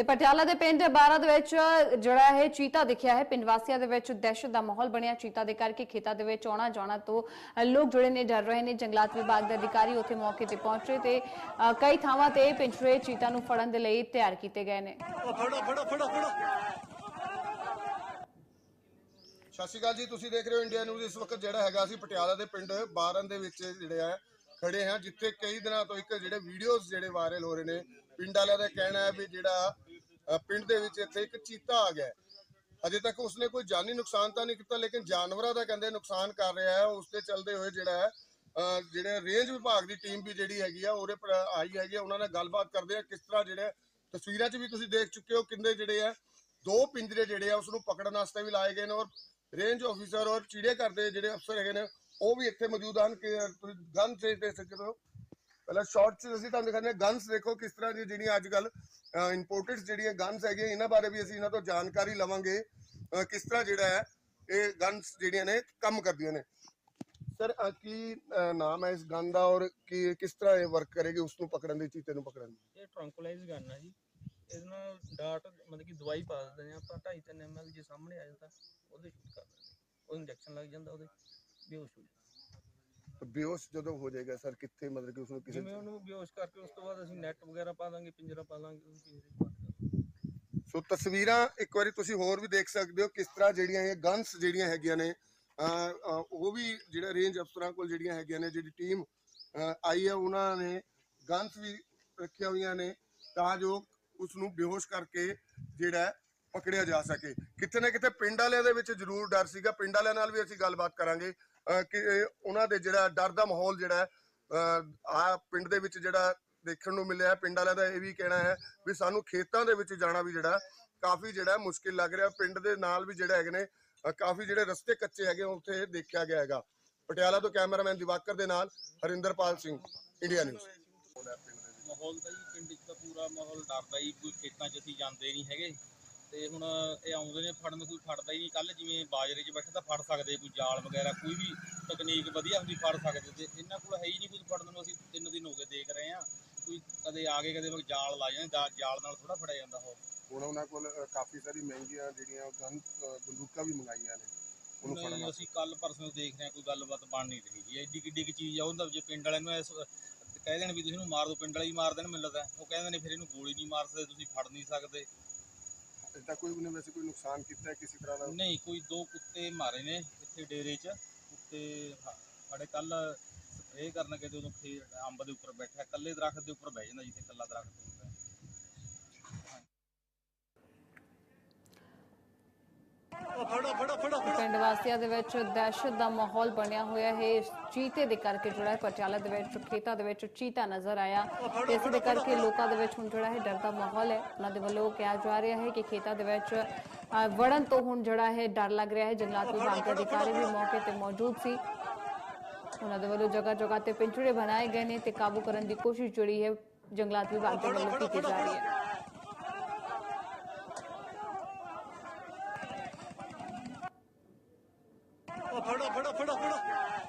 ਤੇ ਪਟਿਆਲਾ ਦੇ ਪਿੰਡ ਬਾਰਾ ਦੇ ਵਿੱਚ ਜਿਹੜਾ ਹੈ ਚੀਤਾ ਦਿਖਿਆ ਹੈ। ਪਿੰਡ ਵਾਸੀਆਂ ਦੇ ਵਿੱਚ ਦਹਿਸ਼ਤ ਦਾ ਮਾਹੌਲ ਬਣਿਆ। ਚੀਤਾ ਦੇ ਕਰਕੇ ਖੇਤਾਂ ਦੇ ਵਿੱਚ ਆਉਣਾ ਜਾਣਾ ਤੋਂ ਲੋਕ ਜੁੜੇ ਨੇ, ਡਰ ਰਹੇ ਨੇ। ਜੰਗਲਾਤ ਵਿਭਾਗ ਦੇ ਅਧਿਕਾਰੀ ਉੱਥੇ ਮੌਕੇ ਤੇ ਪਹੁੰਚੇ ਤੇ ਕਈ ਥਾਵਾਂ ਤੇ ਪਿੰਜਰੇ ਚੀਤਾ ਨੂੰ ਫੜਨ ਦੇ ਲਈ ਤਿਆਰ ਕੀਤੇ ਗਏ ਨੇ। ਫੜੋ ਫੜੋ ਫੜੋ ਫੜੋ। ਸਤਿ ਸ਼੍ਰੀ ਅਕਾਲ ਜੀ। ਤੁਸੀਂ ਦੇਖ ਰਹੇ ਹੋ ਇੰਡੀਆ ਨਿਊਜ਼। ਇਸ ਵਕਤ ਜਿਹੜਾ ਹੈਗਾ ਅਸੀਂ ਪਟਿਆਲਾ ਦੇ ਪਿੰਡ ਬਾਰਨ ਦੇ ਵਿੱਚ ਜਿਹੜੇ ਆ, ਖੜੇ ਹਾਂ, ਜਿੱਥੇ ਕਈ ਦਿਨਾਂ ਤੋਂ ਇੱਕ ਜਿਹੜੇ ਵੀਡੀਓਜ਼ ਜਿਹੜੇ ਵਾਇਰਲ ਹੋ ਰਹੇ ਨੇ, ਪਿੰਡ ਵਾਲਿਆਂ ਦਾ ਕਹਿਣਾ ਹੈ ਵੀ ਜਿਹੜਾ ਪਿੰਡ ਦੇ ਵਿੱਚ ਇੱਥੇ ਇੱਕ ਚੀਤਾ ਆ ਗਿਆ ਅਜੇ ਤੱਕ ਉਸਨੇ ਕੋਈ ਜਾਨੀ ਨੁਕਸਾਨ ਤਾਂ ਨਹੀਂ ਕੀਤਾ, ਲੇਕਿਨ ਜਾਨਵਰਾਂ ਦਾ ਕਹਿੰਦੇ ਨੁਕਸਾਨ ਕਰ ਰਿਹਾ ਹੈ। ਉਸ ਦੇ ਚੱਲਦੇ ਹੋਏ ਜਿਹੜਾ ਹੈ ਜਿਹੜੇ ਰੇਂਜ ਵਿਭਾਗ ਦੀ ਟੀਮ ਵੀ ਜਿਹੜੀ ਹੈਗੀ ਆ, ਉਹਦੇ ਆਈ ਹੈਗੀ ਆ, ਉਹਨਾਂ ਨਾਲ ਗੱਲਬਾਤ ਕਰਦੇ ਆ। ਕਿਸ ਤਰ੍ਹਾਂ ਜਿਹੜੇ ਤਸਵੀਰਾਂ 'ਚ ਵੀ ਤੁਸੀਂ ਦੇਖ ਚੁੱਕੇ ਹੋ ਕਿੰਨੇ ਜਿਹੜੇ ਆ, ਦੋ ਪਿੰਜਰੇ ਜਿਹੜੇ ਆ ਉਸ ਨੂੰ ਪਕੜਨ ਵਾਸਤੇ ਵੀ ਲਾਏ ਗਏ ਨੇ ਔਰ ਰੇਂਜ ਆਫੀਸਰ ਔਰ ਚੀੜੇ ਕਰਦੇ ਜਿਹੜੇ ਅਫਸਰ ਹੈਗੇ ਨੇ, ਉਹ ਵੀ ਇੱਥੇ ਮੌਜੂਦ ਹਨ। ਕਿ ਤੁਸੀਂ ਗਨ ਤੇ ਦੇਖ ਸਕਦੇ ਹੋ। ਪਹਿਲਾਂ ਸ਼ਾਰਟ ਚ ਅਸੀਂ ਤੁਹਾਨੂੰ ਦਿਖਾਉਂਦੇ ਹਾਂ ਗਨਸ ਦੇਖੋ ਕਿਸ ਤਰ੍ਹਾਂ ਦੀ ਜਿਹੜੀਆਂ ਅੱਜ ਕੱਲ ਇੰਪੋਰਟਡ ਜਿਹੜੀਆਂ ਗਨਸ ਹੈਗੀਆਂ ਇਹਨਾਂ ਬਾਰੇ ਵੀ ਅਸੀਂ ਇਹਨਾਂ ਤੋਂ ਜਾਣਕਾਰੀ ਲਵਾਂਗੇ ਅਹ ਕਿਸ ਤਰ੍ਹਾਂ ਜਿਹੜਾ ਹੈ ਇਹ ਗਨਸ ਜਿਹੜੀਆਂ ਨੇ ਕੰਮ ਕਰਦੀਆਂ ਨੇ। ਸਰ ਕੀ ਅਹ, ਨਾਮ ਹੈ ਇਸ ਗਨ ਦਾ ਔਰ ਕੀ ਕਿਸ ਤਰ੍ਹਾਂ ਇਹ ਵਰਕ ਕਰੇਗੀ ਉਸ ਨੂੰ ਪਕੜਨ ਦੀ ਚੀਤੇ ਨੂੰ ਪਕੜਨ ਦੀ? ਇਹ ਟਰੰਕੁਲਾਈਜ਼ ਗਨ ਆ ਜੀ। ਇਹਦੇ ਨਾਲ ਡਾਟ ਮਤਲਬ ਕਿ ਦਵਾਈ ਪਾ ਦਿੰਦੇ ਆ ਆਪਾਂ 2.5 3 ml ਜੇ ਸਾਹਮਣੇ ਆ ਜਾਂਦਾ ਉਹਦੇ ਸ਼ੂਟ ਕਰ ਦਿੰਦੇ ਉਹ ਇੰਜੈਕਸ਼ਨ ਲੱਗ ਜਾਂਦਾ ਉਹਦੇ ਬੇਹੋਸ਼ ਹੋ ਜਾਂਦਾ। ਬੇਹੋਸ਼ ਜਦੋਂ ਹੋ ਜਾਏਗਾ ਸਰ ਕਿੱਥੇ ਮਤਲਬ ਕਿ ਉਸ ਨੂੰ ਕਿਸੇ ਜਿਵੇਂ ਉਹਨੂੰ ਬੇਹੋਸ਼ ਕਰਕੇ ਉਸ ਤੋਂ ਬਾਅਦ ਅਸੀਂ ਨੈਟ ਵਗੈਰਾ ਪਾ ਦਾਂਗੇ ਪਿੰਜਰਾ ਪਾ ਲਾਂਗੇ ਉਹਨੂੰ ਪਿੰਜਰੇ 'ਚ ਬੰਦ ਕਰ ਦਾਂਗੇ ਸੋ ਤਸਵੀਰਾਂ ਇੱਕ ਵਾਰੀ ਤੁਸੀਂ ਹੋਰ ਵੀ ਦੇਖ ਸਕਦੇ ਹੋ ਕਿਸ ਤਰ੍ਹਾਂ ਜਿਹੜੀਆਂ ਇਹ ਗਨਸ ਜਿਹੜੀਆਂ ਹੈਗੀਆਂ ਨੇ ਅਹ, ਅਹ, ਉਹ ਵੀ ਜਿਹੜਾ ਰੇਂਜ ਅਫਸਰਾਂ ਕੋਲ ਜਿਹੜੀਆਂ ਹੈਗੀਆਂ ਨੇ ਜਿਹੜੀ ਟੀਮ ਆਈ ਹੈ ਉਹਨਾਂ ਨੇ ਗਨਸ ਵੀ ਰੱਖੀਆਂ ਹੋਈਆਂ ਨੇ ਤਾਂ ਜੋ ਉਸ ਨੂੰ ਬੇਹੋਸ਼ ਕਰਕੇ ਜਿਹੜਾ ਹੈ ਪਕੜਿਆ ਜਾ ਸਕੇ। ਕਿਤੇ ਨਾ ਕਿਤੇ ਪਿੰਡ ਵਾਲਿਆਂ ਦੇ ਵਿੱਚ ਜ਼ਰੂਰ ਡਰ ਸੀਗਾ ਪਿੰਡ ਵਾਲਿਆਂ ਨਾਲ ਵੀ ਅਸੀਂ ਗੱਲਬਾਤ ਕਰਾਂਗੇ। ਕਿ ਉਹਨਾਂ ਦੇ ਜਿਹੜਾ ਡਰ ਦਾ ਮਾਹੌਲ ਜਿਹੜਾ ਆ ਪਿੰਡ ਦੇ ਵਿੱਚ ਜਿਹੜਾ ਦੇਖਣ ਨੂੰ ਮਿਲਿਆ ਪਿੰਡ ਵਾਲਿਆਂ ਦਾ ਇਹ ਵੀ ਕਹਿਣਾ ਹੈ ਵੀ ਸਾਨੂੰ ਖੇਤਾਂ ਦੇ ਵਿੱਚ ਜਾਣਾ ਵੀ ਜਿਹੜਾ ਕਾਫੀ ਜਿਹੜਾ ਮੁਸ਼ਕਿਲ ਲੱਗ ਰਿਹਾ। ਪਿੰਡ ਦੇ ਨਾਲ ਵੀ ਜਿਹੜਾ ਹੈਗੇ ਨੇ ਕਾਫੀ ਜਿਹੜੇ ਰਸਤੇ ਕੱਚੇ ਹੈਗੇ ਉੱਥੇ ਦੇਖਿਆ ਗਿਆ ਹੈਗਾ। ਪਟਿਆਲਾ ਤੋਂ ਕੈਮਰਾਮੈਨ ਦਿਵਾਕਰ ਦੇ ਨਾਲ ਹਰਿੰਦਰਪਾਲ ਸਿੰਘ, ਇੰਡੀਆ ਨਿਊਜ਼। ਮਾਹੌਲ ਤਾਂ ਜੀ, ਪਿੰਡ 'ਚ ਤਾਂ ਪੂਰਾ ਮਾਹੌਲ ਡਰਦਾ ਹੀ ਕੋਈ ਖੇਤਾਂ 'ਚ ਅਸੀਂ ਜਾਂਦੇ ਨਹੀਂ ਹੈਗੇ। ਤੇ ਹੁਣ ਇਹ ਆਉਂਦੇ ਨੇ ਫੜਨ ਕੋਈ ਫੜਦਾ ਹੀ ਨਹੀਂ। ਕੱਲ ਜਿਵੇਂ ਬਾਜਰੇ 'ਚ ਬੈਠੇ ਤਾਂ ਫੜ ਸਕਦੇ ਕੋਈ ਜਾਲ ਵਗੈਰਾ ਕੋਈ ਵੀ ਤਕਨੀਕ ਵਧੀਆ ਹੁੰਦੀ ਫੜ ਸਕਦੇ ਤੇ ਇਹਨਾਂ ਕੋਲ ਹੈ ਹੀ ਨਹੀਂ ਕੁਝ ਫੜਨ ਨੂੰ। ਅਸੀਂ ਤਿੰਨ ਦਿਨ ਹੋ ਗਏ ਦੇਖ ਰਹੇ ਹਾਂ। ਕੋਈ ਕਦੇ ਆ ਗਏ ਕਦੇ ਜਾਲ ਲਾ ਜਾਂਦੇ ਜਾਲ ਨਾਲ ਥੋੜਾ ਫੜਿਆ ਜਾਂਦਾ ਉਹ। ਹੁਣ ਉਹਨਾਂ ਕੋਲ ਕਾਫੀ ਸਾਰੀ ਮਹਿੰਗੀਆਂ ਜਿਹੜੀਆਂ ਗਨ ਬੰਦੂਕਾਂ ਵੀ ਮੰਗਾਈਆਂ ਨੇ ਉਹਨੂੰ ਫੜਨ ਅਸੀਂ ਕੱਲ ਪਰਸੋਂ ਦੇਖ ਰਹੇ ਹਾਂ ਕੋਈ ਗੱਲਬਾਤ ਬਣ ਨਹੀਂ ਰਹੀ ਜੀ। ਐਡੀ ਕਿੱਡੀ ਕੁ ਚੀਜ਼ ਆ ਉਹਦਾ ਜੇ ਪਿੰਡ ਵਾਲਿਆਂ ਨੂੰ ਇਸ ਕਹਿ ਦੇਣ ਵੀ ਤੁਸੀਂ ਇਹਨੂੰ ਮਾਰ ਦਿਓ ਪਿੰਡ ਵਾਲੇ ਹੀ ਮਾਰ ਦੇਣ ਮੈਨੂੰ ਲੱਗਦਾ। ਉਹ ਕਹਿੰਦੇ ਨੇ ਫਿਰ ਇਹਨੂੰ ਗੋਲੀ ਨਹੀਂ ਮਾਰ ਸਕਦੇ ਤੁਸੀਂ ਫੜ ਨਹੀਂ ਸਕਦੇ। ਅਜੇ ਕੋਈ ਉਹਨੇ ਵੈਸੇ ਕੋਈ ਨੁਕਸਾਨ ਕੀਤਾ ਹੈ ਕਿਸੇ ਤਰ੍ਹਾਂ ਦਾ ਨਹੀਂ, ਕੋਈ ਦੋ ਕੁੱਤੇ ਮਾਰੇ ਨੇ ਇੱਥੇ ਡੇਰੇ 'ਚ। ਕੁੱਤੇ, ਹ- ਸਾਡੇ ਕੱਲ ਸਪਰੇਅ ਕਰਨ ਗਏ ਤੇ ਉਦੋਂ ਖੇ ਅੰਬ ਦੇ ਉੱਪਰ ਬੈਠਾ, ਇਕੱਲੇ ਦਰਖਤ ਦੇ ਉੱਪਰ ਬਹਿ ਜਾਂਦਾ ਜਿੱਥੇ ਇਕੱਲਾ ਦਰਖਤ ਹੁੰਦਾ ਹੈ। ਉਹ ਫੜੋ ਫੜੋ ਫੜੋ ਪਿੰਡ ਵਾਸੀਆਂ ਦੇ ਵਿੱਚ ਦਹਿਸ਼ਤ ਦਾ ਮਾਹੌਲ ਬਣਿਆ ਹੋਇਆ ਹੈ। ਇਸ ਚੀਤੇ ਦੇ ਕਰਕੇ ਜਿਹੜਾ ਹੈ ਪਟਿਆਲਾ ਦੇ ਵਿੱਚ ਖੇਤਾਂ ਦੇ ਵਿੱਚ ਚੀਤਾ ਨਜ਼ਰ ਆਇਆ। ਇਸ ਦੇ ਕਰਕੇ ਲੋਕਾਂ ਦੇ ਵਿੱਚ ਹੁਣ ਜਿਹੜਾ ਹੈ ਡਰ ਦਾ ਮਾਹੌਲ ਹੈ। ਉਹਨਾਂ ਦੇ ਵੱਲੋਂ ਕਿਹਾ ਜਾ ਰਿਹਾ ਹੈ ਕਿ ਖੇਤਾਂ ਦੇ ਵਿੱਚ ਵੜਨ ਤੋਂ ਹੁਣ ਜਿਹੜਾ ਹੈ ਡਰ ਲੱਗ ਰਿਹਾ ਹੈ। ਜੰਗਲਾਤ ਵਿਭਾਗ ਦੇ ਅਧਿਕਾਰੀ ਵੀ ਮੌਕੇ ਤੇ ਮੌਜੂਦ ਸੀ। ਉਹਨਾਂ ਦੇ ਵੱਲੋਂ ਜਗ੍ਹਾ ਜਗ੍ਹਾ ਤੇ ਪਿੰਜਰੇ ਬਣਾਏ ਗਏ ਨੇ ਤੇ ਕਾਬੂ ਕਰਨ ਦੀ ਕੋਸ਼ਿਸ਼ ਜਿਹੜੀ ਹੈ ਜੰਗਲਾਤ ਵਿਭਾਗ ਦੇ ਵੱਲੋਂ ਕੀਤੀ ਜਾ ਰਹੀ ਹੈ। ਉਹ ਫੜੋ ਫੜੋ ਫੜੋ ਫੜੋ